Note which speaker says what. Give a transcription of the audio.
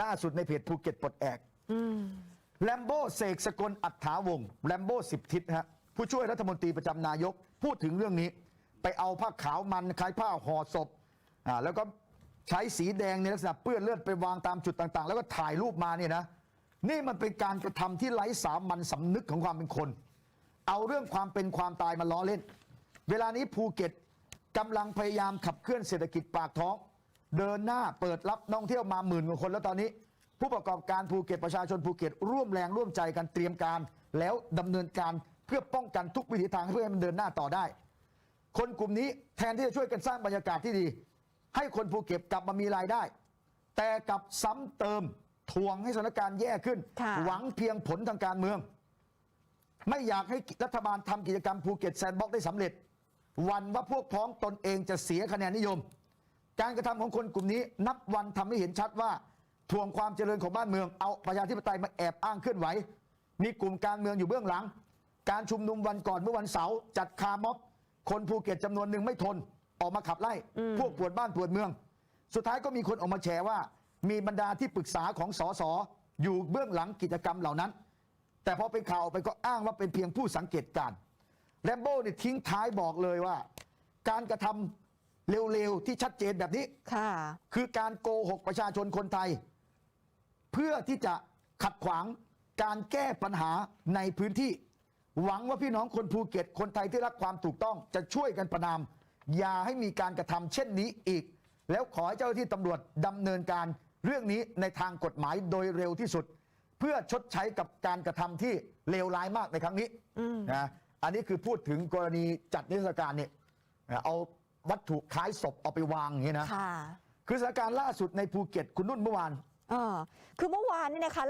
Speaker 1: ล่าสุดในเพจภูเก็ตปลดแอก
Speaker 2: อืม
Speaker 1: แลมโบ้เสกสกลอัฏฐาวงศ์แลมโบ้สิบทิศฮะผู้ช่วยรัฐมนตรีประจำนายก พูดถึงเรื่องนี้ ไปเอาผ้าขาวมันคล้ายผ้าห่อศพอ่าแล้วก็ใช้สีแดงในลักษณะเปื้อนเลือดไปวางตามจุดต่างๆ แล้วก็ถ่ายรูปมาเนี่ยนะนี่มันเป็นการกระทำที่ไร้สามัญสำนึกของความเป็นคน เอาเรื่องความเป็นความตายมาล้อเล่น เวลานี้ภูเก็ตกำลังพยายามขับเคลื่อนเศรษฐกิจปากท้อง เดินหน้าเปิดรับนักท่องเที่ยวมาหมื่นกว่าคนแล้วตอนนี้ ผู้ประกอบการภูเก็ตประชาชนภูเก็ตร่วมแรงร่วมใจกันเตรียมการ แล้วดำเนินการเพื่อป้องกันทุกวิถีทางเพื่อให้มันเดินหน้าต่อได้ คนกลุ่มนี้แทนที่จะช่วยกันสร้างบรรยากาศที่ดี ให้คนภูเก็ตกลับมามีรายได้ แต่กลับซ้ำเติมทวงให้สถานการณ์แย่ขึ้น
Speaker 2: ค่ะ
Speaker 1: หวังเพียงผลทางการเมือง ไม่อยากให้รัฐบาลทำกิจกรรมภูเก็ตแซนด์บ็อกซ์ได้สำเร็จวันว่าพวกพ้องตนเองจะเสียคะแนนนิยม การกระทำของคนกลุ่มนี้ นับวันทำให้เห็นชัดว่าทวงความเจริญของบ้านเมือง เอาประชาธิปไตยมาแอบอ้างเคลื่อนไหว มีกลุ่มการเมืองอยู่เบื้องหลัง การชุมนุมวันก่อนเมื่อวันเสาร์จัดคาร์ม็อบ คนภูเก็ตจำนวนหนึ่งไม่ทน ออกมาขับไล่ พวกปวดบ้านปวดเมือง สุดท้ายก็มีคนออกมาแฉว่า มีบรรดาที่ปรึกษาของสสอยู่เบื้องหลังกิจกรรมเหล่านั้น แต่พอเป็นข่าวออกไปก็อ้างว่าเป็นเพียงผู้สังเกตการณ์แรมโบ้เนี่ยทิ้งท้ายบอกเลยว่า การกระทำ เร็วๆ ที่ชัดเจนแบบนี้
Speaker 2: ค่ะ
Speaker 1: คือการโกหกประชาชนคนไทย เพื่อที่จะขัดขวางการแก้ปัญหาในพื้นที่ หวังว่าพี่น้องคนภูเก็ตคนไทยที่รักความถูกต้องจะช่วยกันประนาม อย่าให้มีการกระทำเช่นนี้อีก แล้วขอให้เจ้าหน้าที่ตำรวจดำเนินการเรื่องนี้ในทางกฎหมายโดยเร็วที่สุด เพื่อชดใช้กับการกระทำที่เลวร้ายมากในครั้งนี้
Speaker 2: อืม
Speaker 1: นะอันนี้คือพูดถึงกรณีจัดนิทรรศการเนี่ยเอา วัตถุคล้ายศพเอาไปวางอย่างนี้นะ
Speaker 2: ค่ะ
Speaker 1: คือสถานการณ์ล่าสุดในภูเก็ตคุณนุ่นเมื่อวาน
Speaker 2: เออคือเมื่อวานนี่นะคะ